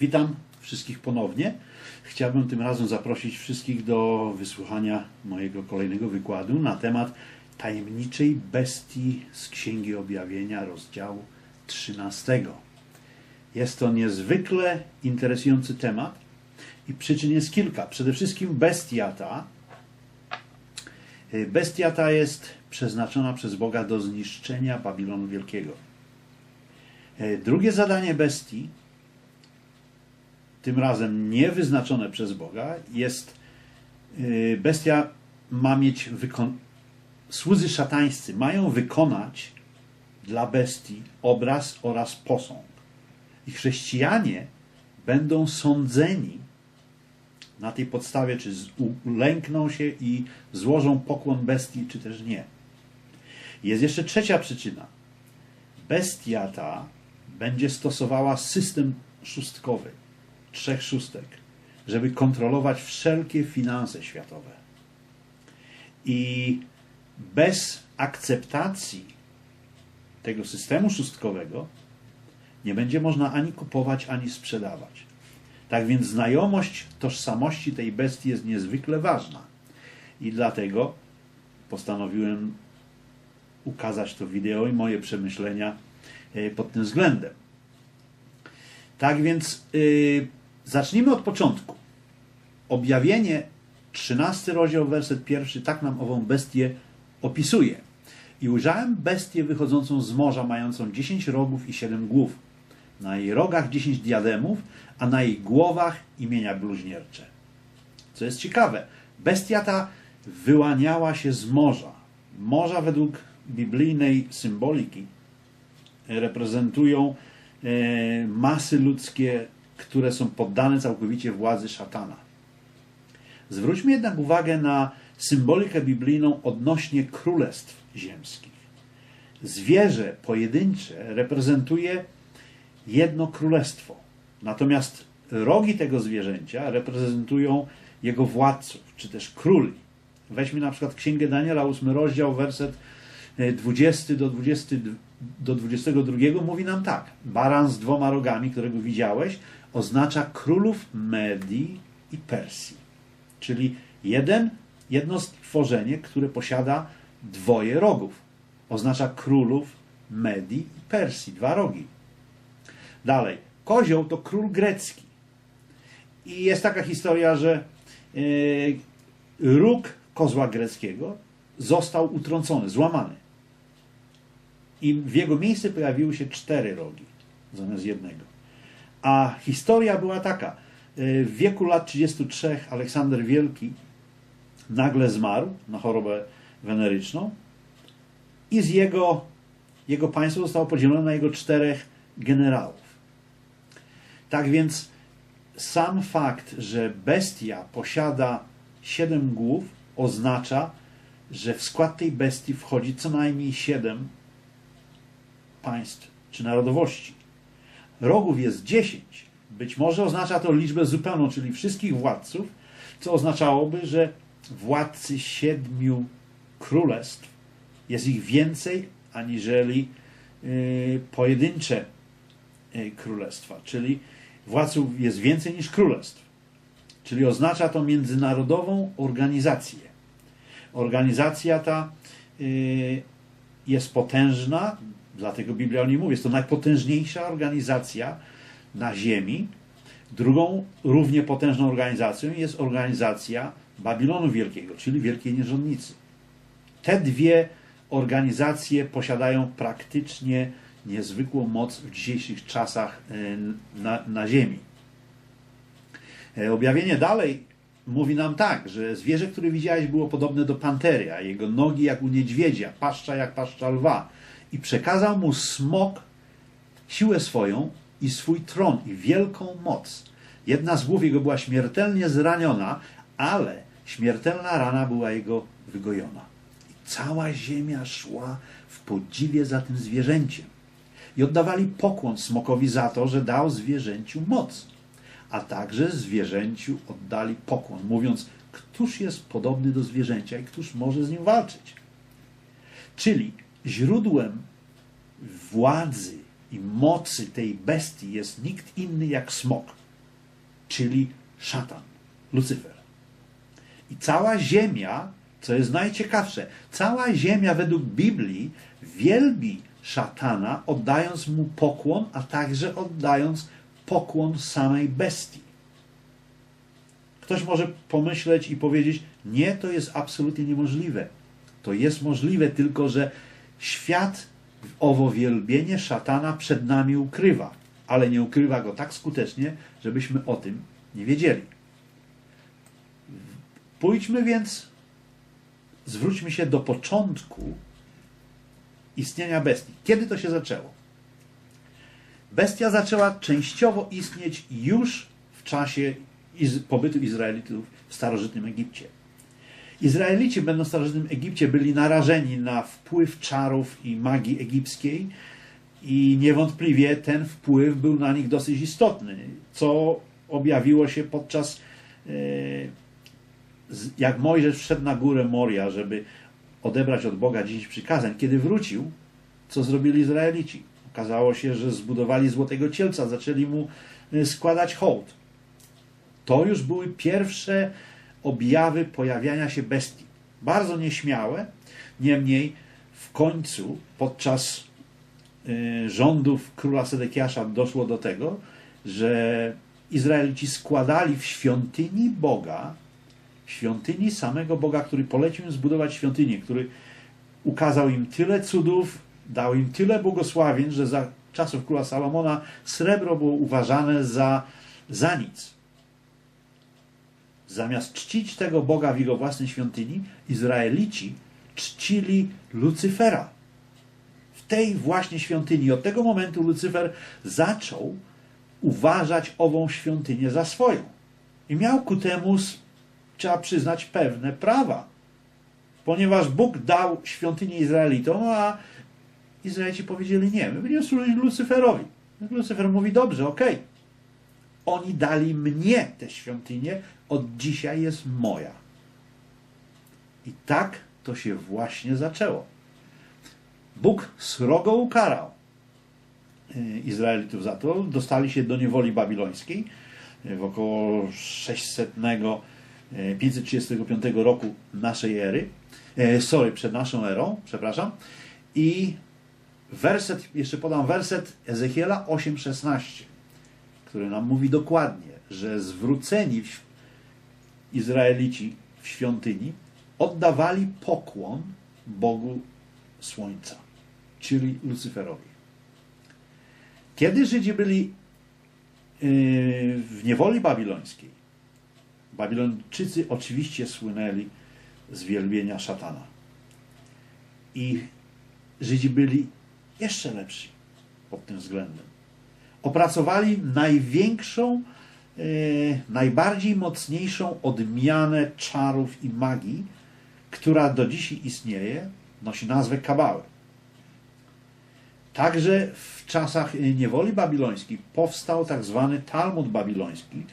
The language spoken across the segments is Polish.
Witam wszystkich ponownie. Chciałbym tym razem zaprosić wszystkich do wysłuchania mojego kolejnego wykładu na temat tajemniczej bestii z Księgi Objawienia, rozdziału 13. Jest to niezwykle interesujący temat i przyczyn jest kilka. Przede wszystkim bestia ta, bestia ta jest przeznaczona przez Boga do zniszczenia Babilonu Wielkiego. Drugie zadanie bestii tym razem nie wyznaczone przez Boga, jest y, bestia ma mieć wykon... słudzy szatańscy mają wykonać dla bestii obraz oraz posąg. I chrześcijanie będą sądzeni na tej podstawie, czy ulękną się i złożą pokłon bestii, czy też nie. Jest jeszcze trzecia przyczyna. Bestia ta będzie stosowała system szóstkowy trzech szóstek, żeby kontrolować wszelkie finanse światowe. I bez akceptacji tego systemu szóstkowego nie będzie można ani kupować, ani sprzedawać. Tak więc znajomość tożsamości tej bestii jest niezwykle ważna. I dlatego postanowiłem ukazać to wideo i moje przemyślenia e, pod tym względem. Tak więc yy, Zacznijmy od początku. Objawienie, 13 rozdział, werset pierwszy, tak nam ową bestię opisuje. I ujrzałem bestię wychodzącą z morza, mającą 10 rogów i 7 głów. Na jej rogach 10 diademów, a na jej głowach imienia bluźniercze. Co jest ciekawe, bestia ta wyłaniała się z morza. Morza według biblijnej symboliki reprezentują e, masy ludzkie które są poddane całkowicie władzy szatana. Zwróćmy jednak uwagę na symbolikę biblijną odnośnie królestw ziemskich. Zwierzę pojedyncze reprezentuje jedno królestwo, natomiast rogi tego zwierzęcia reprezentują jego władców, czy też króli. Weźmy na przykład Księgę Daniela, 8 rozdział, werset 20 do 22 do 22 mówi nam tak. Baran z dwoma rogami, którego widziałeś, oznacza królów Medii i Persji. Czyli jeden, jedno stworzenie, które posiada dwoje rogów. Oznacza królów Medii i Persji, dwa rogi. Dalej, kozioł to król grecki. I jest taka historia, że yy, róg kozła greckiego został utrącony, złamany. I w jego miejsce pojawiły się cztery rogi zamiast jednego. A historia była taka. E, w wieku lat 33 Aleksander Wielki nagle zmarł na chorobę weneryczną i z jego, jego państwo zostało podzielone na jego czterech generałów. Tak więc sam fakt, że bestia posiada siedem głów oznacza, że w skład tej bestii wchodzi co najmniej siedem państw czy narodowości rogów jest 10, być może oznacza to liczbę zupełną, czyli wszystkich władców, co oznaczałoby, że władcy siedmiu królestw jest ich więcej aniżeli yy, pojedyncze yy, królestwa, czyli władców jest więcej niż królestw. Czyli oznacza to międzynarodową organizację. Organizacja ta yy, jest potężna, Dlatego Biblia o niej mówi. Jest to najpotężniejsza organizacja na Ziemi. Drugą, równie potężną organizacją jest organizacja Babilonu Wielkiego, czyli Wielkiej Nierządnicy. Te dwie organizacje posiadają praktycznie niezwykłą moc w dzisiejszych czasach e, na, na Ziemi. E, objawienie dalej mówi nam tak, że zwierzę, które widziałeś, było podobne do pantery, a jego nogi jak u niedźwiedzia, paszcza jak paszcza lwa i przekazał mu smok siłę swoją i swój tron i wielką moc. Jedna z głów jego była śmiertelnie zraniona, ale śmiertelna rana była jego wygojona. I cała ziemia szła w podziwie za tym zwierzęciem. I oddawali pokłon smokowi za to, że dał zwierzęciu moc. A także zwierzęciu oddali pokłon, mówiąc, któż jest podobny do zwierzęcia i któż może z nim walczyć. Czyli źródłem władzy i mocy tej bestii jest nikt inny jak smok. czyli szatan, Lucyfer. I cała ziemia, co jest najciekawsze, cała ziemia według Biblii wielbi szatana, oddając mu pokłon, a także oddając pokłon samej bestii. Ktoś może pomyśleć i powiedzieć: Nie, to jest absolutnie niemożliwe. To jest możliwe, tylko że świat owo wielbienie szatana przed nami ukrywa, ale nie ukrywa go tak skutecznie, żebyśmy o tym nie wiedzieli. Pójdźmy więc, zwróćmy się do początku istnienia bestii. Kiedy to się zaczęło? Bestia zaczęła częściowo istnieć już w czasie pobytu Izraelitów w starożytnym Egipcie. Izraelici, będąc w starożytnym Egipcie, byli narażeni na wpływ czarów i magii egipskiej i niewątpliwie ten wpływ był na nich dosyć istotny, co objawiło się podczas, e, jak Mojżesz wszedł na górę Moria, żeby odebrać od Boga 10 przykazań. Kiedy wrócił, co zrobili Izraelici? Okazało się, że zbudowali złotego cielca, zaczęli mu e, składać hołd. To już były pierwsze objawy pojawiania się bestii. Bardzo nieśmiałe, niemniej w końcu podczas y, rządów króla Sedekiasza doszło do tego, że Izraelici składali w świątyni Boga, świątyni samego Boga, który polecił im zbudować świątynię, który ukazał im tyle cudów, dał im tyle błogosławień, że za czasów króla Salomona srebro było uważane za, za nic. Zamiast czcić tego Boga w jego własnej świątyni, Izraelici czcili Lucyfera. W tej właśnie świątyni. Od tego momentu Lucyfer zaczął uważać ową świątynię za swoją. I miał ku temu, trzeba przyznać, pewne prawa. Ponieważ Bóg dał świątynię Izraelitom, a Izraelici powiedzieli nie, my będziemy służyć Lucyferowi. Lucyfer mówi dobrze, okej. Okay. Oni dali mnie tę świątynię, od dzisiaj jest moja. I tak to się właśnie zaczęło. Bóg srogo ukarał y, Izraelitów za to. Dostali się do niewoli babilońskiej y, w około 600, 535 y, roku naszej ery. Sorry, przed naszą erą, przepraszam. I werset, jeszcze podam werset Ezechiela 8,16, który nam mówi dokładnie, że zwróceni Izraelici w świątyni oddawali pokłon Bogu Słońca, czyli Lucyferowi. Kiedy Żydzi byli yy, w niewoli babilońskiej, Babilończycy oczywiście słynęli z wielbienia szatana. I Żydzi byli jeszcze lepsi pod tym względem. Opracowali największą E, najbardziej mocniejszą odmianę czarów i magii, która do dzisiaj istnieje, nosi nazwę kabały. Także w czasach niewoli babilońskiej powstał tak zwany Talmud babiloński,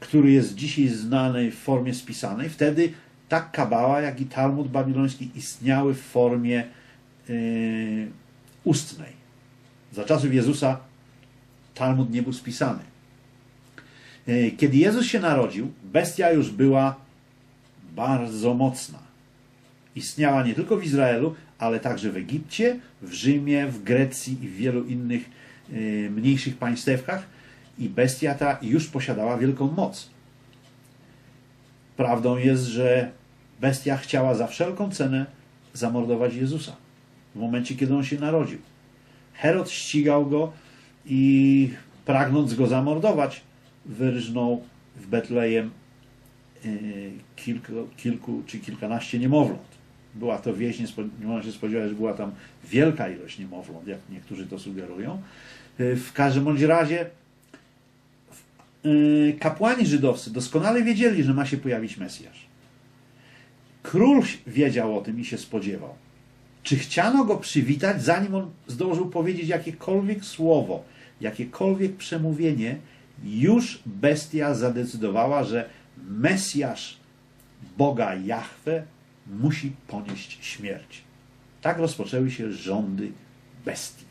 który jest dzisiaj znany w formie spisanej. Wtedy tak kabała, jak i Talmud babiloński istniały w formie yy, ustnej. Za czasów Jezusa Talmud nie był spisany. E, kiedy Jezus się narodził, bestia już była bardzo mocna. Istniała nie tylko w Izraelu, ale także w Egipcie, w Rzymie, w Grecji i w wielu innych e, mniejszych państewkach i bestia ta już posiadała wielką moc. Prawdą jest, że bestia chciała za wszelką cenę zamordować Jezusa w momencie, kiedy on się narodził. Herod ścigał go i pragnąc go zamordować, wyrżnął w Betlejem e, kilku, kilku czy kilkanaście niemowląt. Była to wieś, nie, można się spodziewać, że była tam wielka ilość niemowląt, jak niektórzy to sugerują. E, w każdym bądź razie e, kapłani żydowscy doskonale wiedzieli, że ma się pojawić Mesjasz. Król wiedział o tym i się spodziewał. Czy chciano go przywitać, zanim on zdążył powiedzieć jakiekolwiek słowo, jakiekolwiek przemówienie, już bestia zadecydowała, że Mesjasz Boga Jahwe musi ponieść śmierć. Tak rozpoczęły się rządy bestii.